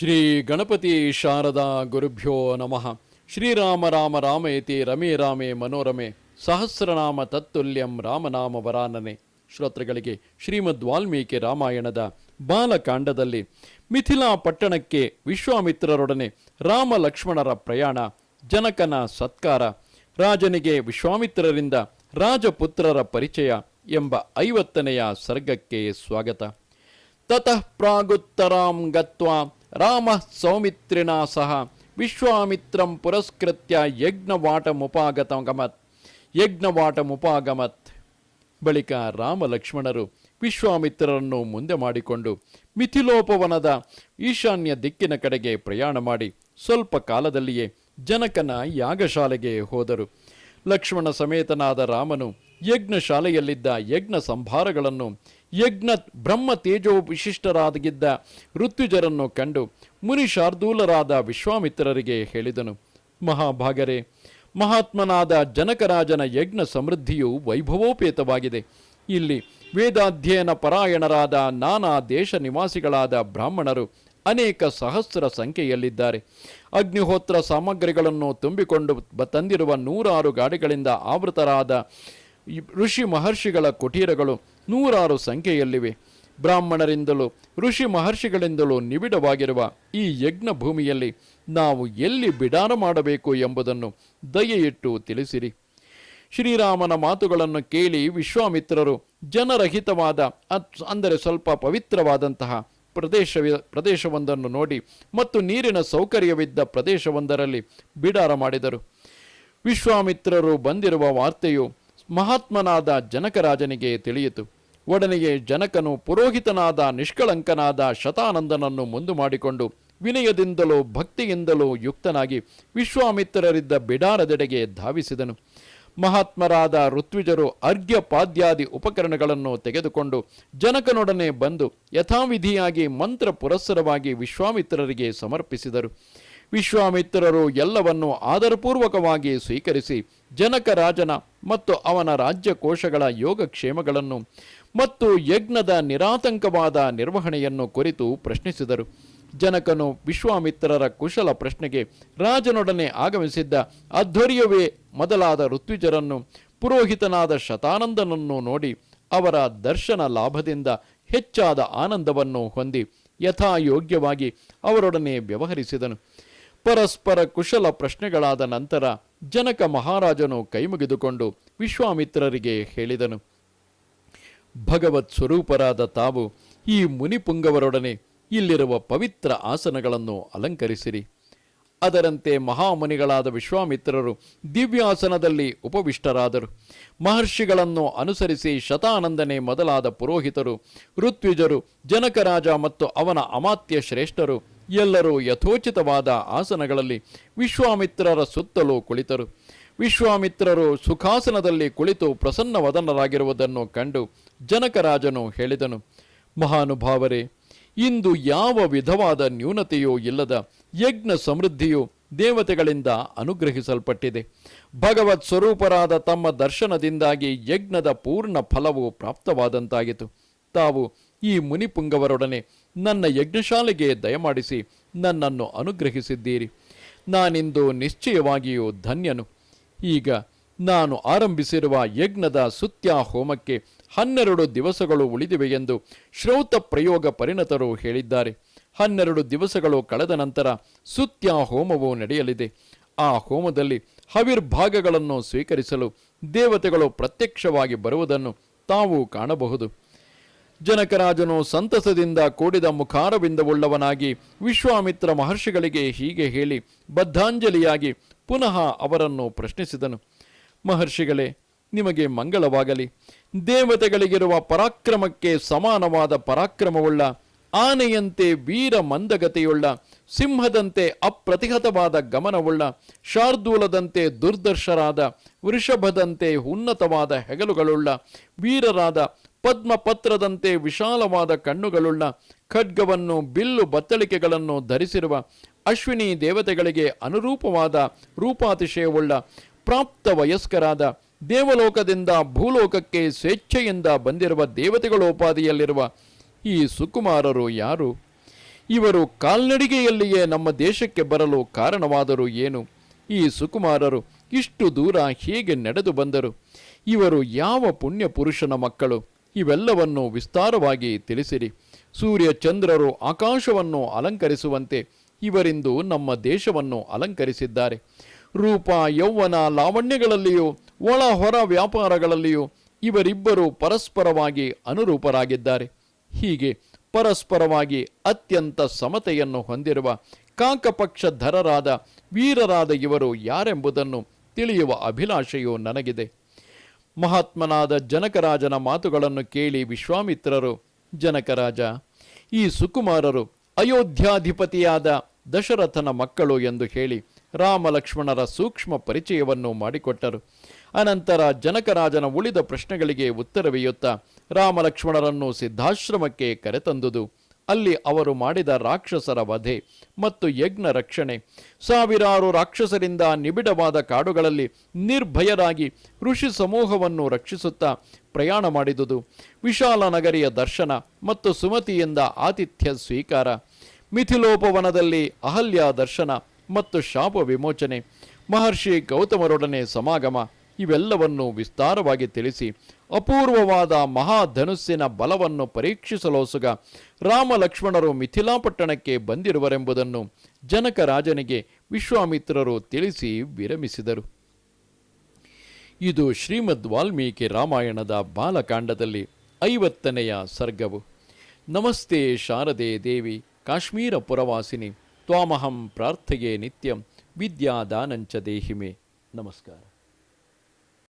ಶ್ರೀ ಗಣಪತಿ ಶಾರದಾ ಗುರುಭ್ಯೋ ನಮಃ. ಶ್ರೀರಾಮ ರಾಮ ರಾಮಯತಿ ರಮೇ ರಾಮೇ ಮನೋರಮೆ. ಸಹಸ್ರನಾಮ ತತ್ತುಲ್ಯಂ ರಾಮನಾಮ ವರಾನನೆ. ಶ್ರೋತೃಗಳಿಗೆ ಶ್ರೀಮದ್ ವಾಲ್ಮೀಕಿ ರಾಮಾಯಣದ ಬಾಲಕಾಂಡದಲ್ಲಿ ಮಿಥಿಲಾ ಪಟ್ಟಣಕ್ಕೆ ವಿಶ್ವಾಮಿತ್ರರೊಡನೆ ರಾಮ ಲಕ್ಷ್ಮಣರ ಪ್ರಯಾಣ, ಜನಕನ ಸತ್ಕಾರ, ರಾಜನಿಗೆ ವಿಶ್ವಾಮಿತ್ರರಿಂದ ರಾಜಪುತ್ರರ ಪರಿಚಯ ಎಂಬ ಐವತ್ತನೆಯ ಸರ್ಗಕ್ಕೆ ಸ್ವಾಗತ. ತತಃ ಪ್ರಾಗುತ್ತರಾಂ ಗತ್ವಾ ರಾಮ ಸೌಮಿತ್ರಿನಾ ಸಹ ವಿಶ್ವಾಮಿತ್ರಂ ಪುರಸ್ಕೃತ್ಯ ಯಜ್ಞವಾಟಮುಪಾಗತಗಮತ್ ಯಜ್ಞವಾಟಮುಪಾಗಮತ್. ಬಳಿಕ ರಾಮ ಲಕ್ಷ್ಮಣರು ವಿಶ್ವಾಮಿತ್ರರನ್ನು ಮುಂದೆ ಮಾಡಿಕೊಂಡು ಮಿಥಿಲೋಪವನದ ಈಶಾನ್ಯ ದಿಕ್ಕಿನ ಕಡೆಗೆ ಪ್ರಯಾಣ ಮಾಡಿ ಸ್ವಲ್ಪ ಕಾಲದಲ್ಲಿಯೇ ಜನಕನ ಯಾಗಶಾಲೆಗೆ ಹೋದರು. ಲಕ್ಷ್ಮಣ ಸಮೇತನಾದ ರಾಮನು ಯಜ್ಞಶಾಲೆಯಲ್ಲಿದ್ದ ಯಜ್ಞ ಸಂಭಾರಗಳನ್ನು ಯಜ್ಞ ಬ್ರಹ್ಮ ತೇಜೋ ವಿಶಿಷ್ಟರಾದಗಿದ್ದ ಋತ್ವಿಜರನ್ನು ಕಂಡು ಮುನಿ ಶಾರ್ದೂಲರಾದ ವಿಶ್ವಾಮಿತ್ರರಿಗೆ ಹೇಳಿದನು, ಮಹಾಭಾಗರೇ, ಮಹಾತ್ಮನಾದ ಜನಕರಾಜನ ಯಜ್ಞ ಸಮೃದ್ಧಿಯು ವೈಭವೋಪೇತವಾಗಿದೆ. ಇಲ್ಲಿ ವೇದಾಧ್ಯಯನ ಪರಾಯಣರಾದ ನಾನಾ ದೇಶ ನಿವಾಸಿಗಳಾದ ಬ್ರಾಹ್ಮಣರು ಅನೇಕ ಸಹಸ್ರ ಸಂಖ್ಯೆಯಲ್ಲಿದ್ದಾರೆ. ಅಗ್ನಿಹೋತ್ರ ಸಾಮಗ್ರಿಗಳನ್ನು ತುಂಬಿಕೊಂಡು ತಂದಿರುವ ನೂರಾರು ಗಾಡಿಗಳಿಂದ ಆವೃತರಾದ ಋಷಿ ಮಹರ್ಷಿಗಳ ಕುಟೀರಗಳು ನೂರಾರು ಸಂಖ್ಯೆಯಲ್ಲಿವೆ. ಬ್ರಾಹ್ಮಣರಿಂದಲೂ ಋಷಿ ಮಹರ್ಷಿಗಳಿಂದಲೂ ನಿಬಿಡವಾಗಿರುವ ಈ ಯಜ್ಞ ಭೂಮಿಯಲ್ಲಿ ನಾವು ಎಲ್ಲಿ ಬಿಡಾರ ಮಾಡಬೇಕು ಎಂಬುದನ್ನು ದಯೆಯಿಟ್ಟು ತಿಳಿಸಿರಿ. ಶ್ರೀರಾಮನ ಮಾತುಗಳನ್ನು ಕೇಳಿ ವಿಶ್ವಾಮಿತ್ರರು ಜನರಹಿತವಾದ ಅತ್- ಅಂದರೆ ಸ್ವಲ್ಪ ಪವಿತ್ರವಾದಂತಹ ಪ್ರದೇಶ ಪ್ರದೇಶವೊಂದನ್ನು ನೋಡಿ ಮತ್ತು ನೀರಿನ ಸೌಕರ್ಯವಿದ್ದ ಪ್ರದೇಶವೊಂದರಲ್ಲಿ ಬಿಡಾರ ಮಾಡಿದರು. ವಿಶ್ವಾಮಿತ್ರರು ಬಂದಿರುವ ವಾರ್ತೆಯು ಮಹಾತ್ಮನಾದ ಜನಕರಾಜನಿಗೆ ತಿಳಿಯಿತು. ಒಡನೆಗೆ ಜನಕನು ಪುರೋಹಿತನಾದ ನಿಷ್ಕಳಂಕನಾದ ಶತಾನಂದನನ್ನು ಮುಂದು ಮಾಡಿಕೊಂಡು ವಿನಯದಿಂದಲೂ ಭಕ್ತಿಯಿಂದಲೂ ಯುಕ್ತನಾಗಿ ವಿಶ್ವಾಮಿತ್ರರಿದ್ದ ಬಿಡಾರದೆಡೆಗೆ ಧಾವಿಸಿದನು. ಮಹಾತ್ಮರಾದ ಋತ್ವಿಜರು ಅರ್ಘ್ಯ ಪಾದ್ಯಾದಿ ಉಪಕರಣಗಳನ್ನು ತೆಗೆದುಕೊಂಡು ಜನಕನೊಡನೆ ಬಂದು ಯಥಾವಿಧಿಯಾಗಿ ಮಂತ್ರ ಪುರಸ್ಸರವಾಗಿ ವಿಶ್ವಾಮಿತ್ರರಿಗೆ ಸಮರ್ಪಿಸಿದರು. ವಿಶ್ವಾಮಿತ್ರರು ಎಲ್ಲವನ್ನೂ ಆದರಪೂರ್ವಕವಾಗಿ ಸ್ವೀಕರಿಸಿ ಜನಕ ರಾಜನ ಮತ್ತು ಅವನ ರಾಜ್ಯಕೋಶಗಳ ಯೋಗಕ್ಷೇಮಗಳನ್ನು ಮತ್ತು ಯಜ್ಞದ ನಿರಾತಂಕವಾದ ನಿರ್ವಹಣೆಯನ್ನು ಕುರಿತು ಪ್ರಶ್ನಿಸಿದರು. ಜನಕನು ವಿಶ್ವಾಮಿತ್ರರ ಕುಶಲ ಪ್ರಶ್ನೆಗೆ ರಾಜನೊಡನೆ ಆಗಮಿಸಿದ್ದ ಅಧ್ವರ್ಯವೇ ಮೊದಲಾದ ಋತ್ವಿಜರನ್ನು ಪುರೋಹಿತನಾದ ಶತಾನಂದನನ್ನು ನೋಡಿ ಅವರ ದರ್ಶನ ಲಾಭದಿಂದ ಹೆಚ್ಚಾದ ಆನಂದವನ್ನು ಹೊಂದಿ ಯಥಾಯೋಗ್ಯವಾಗಿ ಅವರೊಡನೆ ವ್ಯವಹರಿಸಿದನು. ಪರಸ್ಪರ ಕುಶಲ ಪ್ರಶ್ನೆಗಳಾದ ನಂತರ ಜನಕ ಮಹಾರಾಜನು ಕೈಮುಗಿದುಕೊಂಡು ವಿಶ್ವಾಮಿತ್ರರಿಗೆ ಹೇಳಿದನು, ಭಗವತ್ ಸ್ವರೂಪರಾದ ತಾವು ಈ ಮುನಿಪುಂಗವರೊಡನೆ ಇಲ್ಲಿರುವ ಪವಿತ್ರ ಆಸನಗಳನ್ನು ಅಲಂಕರಿಸಿರಿ. ಅದರಂತೆ ಮಹಾಮುನಿಗಳಾದ ವಿಶ್ವಾಮಿತ್ರರು ದಿವ್ಯಾಸನದಲ್ಲಿ ಉಪವಿಷ್ಟರಾದರು. ಮಹರ್ಷಿಗಳನ್ನು ಅನುಸರಿಸಿ ಶತಾನಂದನೆ ಮೊದಲಾದ ಪುರೋಹಿತರು, ಋತ್ವಿಜರು, ಜನಕರಾಜ ಮತ್ತು ಅವನ ಅಮಾತ್ಯ ಶ್ರೇಷ್ಠರು ಎಲ್ಲರೂ ಯಥೋಚಿತವಾದ ಆಸನಗಳಲ್ಲಿ ವಿಶ್ವಾಮಿತ್ರರ ಸುತ್ತಲೂ ಕುಳಿತರು. ವಿಶ್ವಾಮಿತ್ರರು ಸುಖಾಸನದಲ್ಲಿ ಕುಳಿತು ಪ್ರಸನ್ನವದನರಾಗಿರುವುದನ್ನು ಕಂಡು ಜನಕರಾಜನು ಹೇಳಿದನು, ಮಹಾನುಭಾವರೇ, ಇಂದು ಯಾವ ವಿಧವಾದ ನ್ಯೂನತೆಯೂ ಇಲ್ಲದ ಯಜ್ಞ ಸಮೃದ್ಧಿಯು ದೇವತೆಗಳಿಂದ ಅನುಗ್ರಹಿಸಲ್ಪಟ್ಟಿದೆ. ಭಗವತ್ ಸ್ವರೂಪರಾದ ತಮ್ಮ ದರ್ಶನದಿಂದಾಗಿ ಯಜ್ಞದ ಪೂರ್ಣ ಫಲವು ಪ್ರಾಪ್ತವಾದಂತಾಗಿತು ತಾವು ಈ ಮುನಿಪುಂಗವರೊಡನೆ ನನ್ನ ಯಜ್ಞಶಾಲೆಗೆ ದಯಮಾಡಿಸಿ ನನ್ನನ್ನು ಅನುಗ್ರಹಿಸಿದ್ದೀರಿ. ನಾನಿಂದು ನಿಶ್ಚಯವಾಗಿಯೂ ಧನ್ಯನು. ಈಗ ನಾನು ಆರಂಭಿಸಿರುವ ಯಜ್ಞದ ಸುತ್ಯ ಹೋಮಕ್ಕೆ ಹನ್ನೆರಡು ದಿವಸಗಳು ಉಳಿದಿವೆ ಎಂದು ಶ್ರೌತ ಪ್ರಯೋಗ ಪರಿಣತರು ಹೇಳಿದ್ದಾರೆ. ಹನ್ನೆರಡು ದಿವಸಗಳು ಕಳೆದ ನಂತರ ಸುತ್ಯ ಹೋಮವು ನಡೆಯಲಿದೆ. ಆ ಹೋಮದಲ್ಲಿ ಹವಿರ್ಭಾಗಗಳನ್ನು ಸ್ವೀಕರಿಸಲು ದೇವತೆಗಳು ಪ್ರತ್ಯಕ್ಷವಾಗಿ ಬರುವುದನ್ನು ತಾವು ಕಾಣಬಹುದು. ಜನಕರಾಜನು ಸಂತಸದಿಂದ ಕೂಡಿದ ಮುಖಾರವಿಂದವುಳ್ಳವನಾಗಿ ವಿಶ್ವಾಮಿತ್ರ ಮಹರ್ಷಿಗಳಿಗೆ ಹೀಗೆ ಹೇಳಿ ಬದ್ಧಾಂಜಲಿಯಾಗಿ ಪುನಃ ಅವರನ್ನು ಪ್ರಶ್ನಿಸಿದನು. ಮಹರ್ಷಿಗಳೇ, ನಿಮಗೆ ಮಂಗಳವಾಗಲಿ. ದೇವತೆಗಳಿಗಿರುವ ಪರಾಕ್ರಮಕ್ಕೆ ಸಮಾನವಾದ ಪರಾಕ್ರಮವುಳ್ಳ, ಆನೆಯಂತೆ ವೀರ ಮಂದಗತಿಯುಳ್ಳ, ಸಿಂಹದಂತೆ ಅಪ್ರತಿಹತವಾದ ಗಮನವುಳ್ಳ, ಶಾರ್ದೂಲದಂತೆ ದುರ್ದರ್ಶರಾದ, ವೃಷಭದಂತೆ ಉನ್ನತವಾದ ಹೆಗಲುಗಳುಳ್ಳ, ವೀರರಾದ ಪದ್ಮಪತ್ರದಂತೆ ವಿಶಾಲವಾದ ಕಣ್ಣುಗಳುಳ್ಳ ಖಡ್ಗವನ್ನು, ಬಿಲ್ಲು ಬತ್ತಳಿಕೆಗಳನ್ನು ಧರಿಸಿರುವ ಅಶ್ವಿನಿ ದೇವತೆಗಳಿಗೆ ಅನುರೂಪವಾದ ರೂಪಾತಿಶಯವುಳ್ಳ ಪ್ರಾಪ್ತ ವಯಸ್ಕರಾದ ದೇವಲೋಕದಿಂದ ಭೂಲೋಕಕ್ಕೆ ಸ್ವೇಚ್ಛೆಯಿಂದ ಬಂದಿರುವ ದೇವತೆಗಳೋಪಾದಿಯಲ್ಲಿರುವ ಈ ಸುಕುಮಾರರು ಯಾರು? ಇವರು ಕಾಲ್ನಡಿಗೆಯಲ್ಲಿಯೇ ನಮ್ಮ ದೇಶಕ್ಕೆ ಬರಲು ಕಾರಣವಾದರು ಏನು? ಈ ಸುಕುಮಾರರು ಇಷ್ಟು ದೂರ ಹೇಗೆ ನಡೆದು ಬಂದರು? ಇವರು ಯಾವ ಪುಣ್ಯ ಪುರುಷನ ಮಕ್ಕಳು? ಇವೆಲ್ಲವನ್ನು ವಿಸ್ತಾರವಾಗಿ ತಿಳಿಸಿರಿ. ಸೂರ್ಯ ಚಂದ್ರರು ಆಕಾಶವನ್ನು ಅಲಂಕರಿಸುವಂತೆ ಇವರಿಂದು ನಮ್ಮ ದೇಶವನ್ನು ಅಲಂಕರಿಸಿದ್ದಾರೆ. ರೂಪ, ಯೌವನ ಲಾವಣ್ಯಗಳಲ್ಲಿಯೂ ಒಳ ಹೊರ ವ್ಯಾಪಾರಗಳಲ್ಲಿಯೂ ಇವರಿಬ್ಬರು ಪರಸ್ಪರವಾಗಿ ಅನುರೂಪರಾಗಿದ್ದಾರೆ. ಹೀಗೆ ಪರಸ್ಪರವಾಗಿ ಅತ್ಯಂತ ಸಮತೆಯನ್ನು ಹೊಂದಿರುವ ಕಾಕಪಕ್ಷಧರರಾದ ವೀರರಾದ ಇವರು ಯಾರೆಂಬುದನ್ನು ತಿಳಿಯುವ ಅಭಿಲಾಷೆಯು ನನಗಿದೆ. ಮಹಾತ್ಮನಾದ ಜನಕರಾಜನ ಮಾತುಗಳನ್ನು ಕೇಳಿ ವಿಶ್ವಾಮಿತ್ರರು, ಜನಕರಾಜ, ಈ ಸುಕುಮಾರರು ಅಯೋಧ್ಯಾಧಿಪತಿಯಾದ ದಶರಥನ ಮಕ್ಕಳು ಎಂದು ಹೇಳಿ ರಾಮ ಲಕ್ಷ್ಮಣರ ಸೂಕ್ಷ್ಮ ಪರಿಚಯವನ್ನು ಮಾಡಿಕೊಟ್ಟರು. ಅನಂತರ ಜನಕರಾಜನ ಉಳಿದ ಪ್ರಶ್ನೆಗಳಿಗೆ ಉತ್ತರವೆಯುತ್ತಾ ರಾಮ ಲಕ್ಷ್ಮಣರನ್ನು ಸಿದ್ಧಾಶ್ರಮಕ್ಕೆ ಕರೆತಂದುದು. ಅಲ್ಲಿ ಅವರು ಮಾಡಿದ ರಾಕ್ಷಸರ ವಧೆ ಮತ್ತು ಯಜ್ಞ ರಕ್ಷಣೆ. ಸಾವಿರಾರು ರಾಕ್ಷಸರಿಂದ ನಿಬಿಡವಾದ ಕಾಡುಗಳಲ್ಲಿ ನಿರ್ಭಯರಾಗಿ ಋಷಿ ಸಮೂಹವನ್ನು ರಕ್ಷಿಸುತ್ತಾ ಪ್ರಯಾಣ ಮಾಡಿದುದು. ವಿಶಾಲ ನಗರಿಯ ದರ್ಶನ ಮತ್ತು ಸುಮತಿಯಿಂದ ಆತಿಥ್ಯ ಸ್ವೀಕಾರ. ಮಿಥಿಲೋಪವನದಲ್ಲಿ ಅಹಲ್ಯ ದರ್ಶನ ಮತ್ತು ಶಾಪ ವಿಮೋಚನೆ. ಮಹರ್ಷಿ ಗೌತಮರೊಡನೆ ಸಮಾಗಮ. ಇವೆಲ್ಲವನ್ನು ವಿಸ್ತಾರವಾಗಿ ತಿಳಿಸಿ ಅಪೂರ್ವವಾದ ಮಹಾಧನುಸ್ಸಿನ ಬಲವನ್ನು ಪರೀಕ್ಷಿಸಲೋಸುಗ ರಾಮ ಲಕ್ಷ್ಮಣರು ಮಿಥಿಲಾಪಟ್ಟಣಕ್ಕೆ ಬಂದಿರುವರೆಂಬುದನ್ನು ಜನಕ ರಾಜನಿಗೆ ವಿಶ್ವಾಮಿತ್ರರು ತಿಳಿಸಿ ವಿರಮಿಸಿದರು. ಇದು ಶ್ರೀಮದ್ ವಾಲ್ಮೀಕಿ ರಾಮಾಯಣದ ಬಾಲಕಾಂಡದಲ್ಲಿ ಐವತ್ತನೆಯ ಸರ್ಗವು. ನಮಸ್ತೆ ಶಾರದೆ ದೇವಿ, ಕಾಶ್ಮೀರ ಪುರವಾಸಿನಿ, ತ್ವಾಮಹಂ ಪ್ರಾರ್ಥೆಯೇ ನಿತ್ಯಂ, ವಿದ್ಯಾದಾನಂಚ ದೇಹಿಮೆ. ನಮಸ್ಕಾರ.